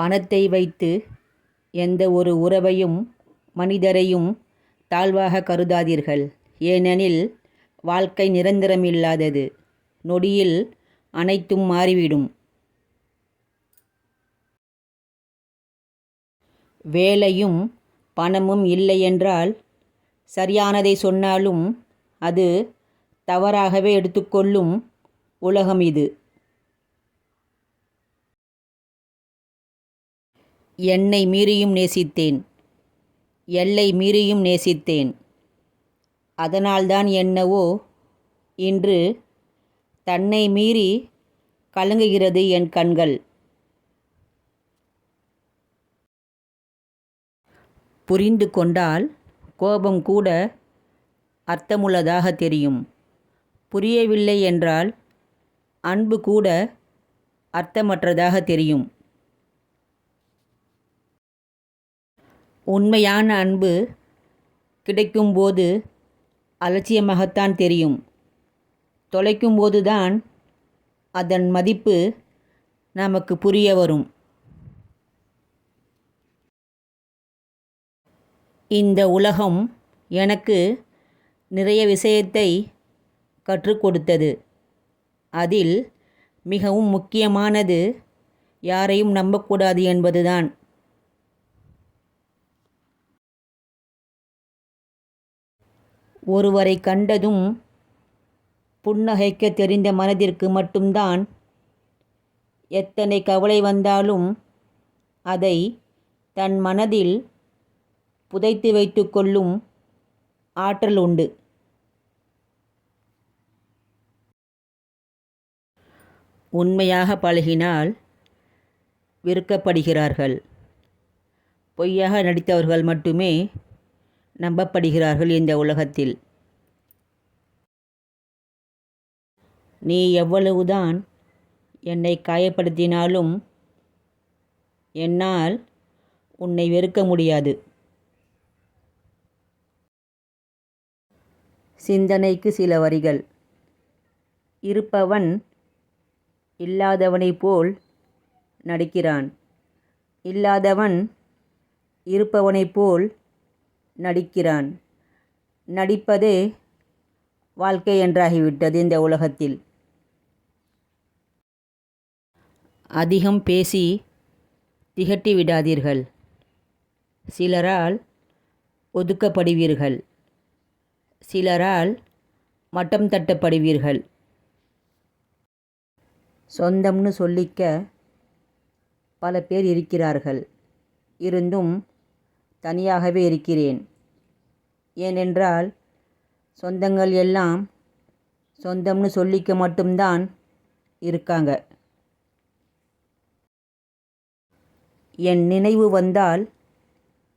பணத்தை வைத்து எந்த ஒரு உறவையும் மனிதரையும் தாழ்வாக கருதாதீர்கள். ஏனெனில் வாழ்க்கை நிரந்தரமில்லாதது. நொடியில் அனைத்தும் மாறிவிடும். வேலையும் பணமும் இல்லையென்றால் சரியானதை சொன்னாலும் அது தவறாகவே எடுத்துக்கொள்ளும் உலகம் இது. என்னை மீறியும் நேசித்தேன். எல்லை மீறியும் நேசித்தேன். அதனால்தான் என்னவோ இன்று தன்னை மீறி கலங்குகிறது என் கண்கள். புரிந்து கொண்டால் கோபம் கூட அர்த்தமுள்ளதாக தெரியும். புரியவில்லை என்றால் அன்பு கூட அர்த்தமற்றதாக தெரியும். உண்மையான அன்பு கிடைக்கும்போது அலட்சியமாகத்தான் தெரியும். தொலைக்கும்போது தான் அதன் மதிப்பு நமக்கு புரிய வரும். இந்த உலகம் எனக்கு நிறைய விஷயத்தை கற்றுக் கொடுத்தது அதில் மிகவும் முக்கியமானது யாரையும் நம்பக்கூடாது என்பதுதான். ஒருவரை கண்டதும் புன்னகைக்க தெரிந்த மனதிற்கு மட்டும்தான் எத்தனை கவலை வந்தாலும் அதை தன் மனதில் புதைத்து வைத்து கொள்ளும் ஆற்றல் உண்டு. உண்மையாக பழகினால் விற்கப்படுகிறார்கள் பொய்யாக நடித்தவர்கள் மட்டுமே நம்பப்படுகிறார்கள் இந்த உலகத்தில். நீ எவ்வளவுதான் என்னை காயப்படுத்தினாலும் என்னால் உன்னை வெறுக்க முடியாது. சிந்தனைக்கு சில வரிகள். இருப்பவன் இல்லாதவனைப் போல் நடிக்கிறான். இல்லாதவன் இருப்பவனைப் போல் நடிக்கிறான். நடிப்பதே வாழ்க்கை என்றாகிவிட்டது இந்த உலகத்தில். அதிகம் பேசி திகட்டி விடாதீர்கள். சிலரால் ஒதுக்கப்படுவீர்கள். சிலரால் மட்டம் தட்டப்படுவீர்கள். சொந்தம்னு சொல்லிக்க பல பேர் இருக்கிறார்கள். இருந்தும் தனியாகவே இருக்கிறேன். ஏனென்றால் சொந்தங்கள் எல்லாம் சொந்தம்னு சொல்லிக்க மட்டும்தான் இருக்காங்க. என் நினைவு வந்தால்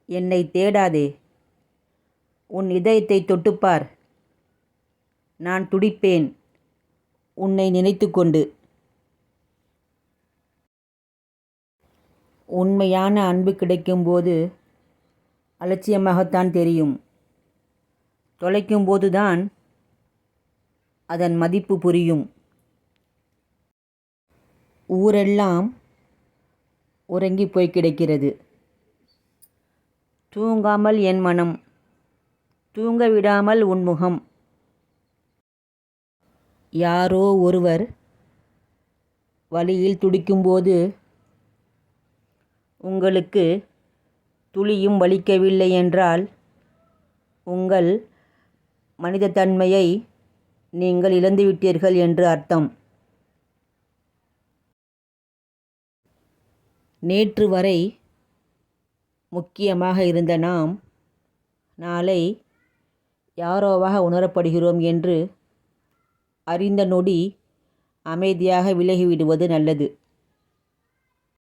என்னை தேடாதே. உன் இதயத்தை தொட்டுப்பார். நான் துடிப்பேன். உன்னை நினைத்து கொண்டு உண்மையான அன்பு கிடைக்கும்போது அலட்சியமாகத்தான் தெரியும். தொலைக்கும்போது தான் அதன் மதிப்பு புரியும். ஊரெல்லாம் உறங்கி போய் கிடக்கிறது. தூங்காமல் என் மனம் தூங்க விடாமல் உன் முகம். யாரோ ஒருவர் வழியில் துடிக்கும்போது உங்களுக்கு துளியும் வலிக்கவில்லை என்றால் உங்கள் மனிதத்தன்மையை நீங்கள் இழந்துவிட்டீர்கள் என்று அர்த்தம். நேற்று வரை முக்கியமாக இருந்த நாம் நாளை யாரோவாக உணரப்படுகிறோம் என்று அறிந்த நொடி அமைதியாக விலகிவிடுவது நல்லது.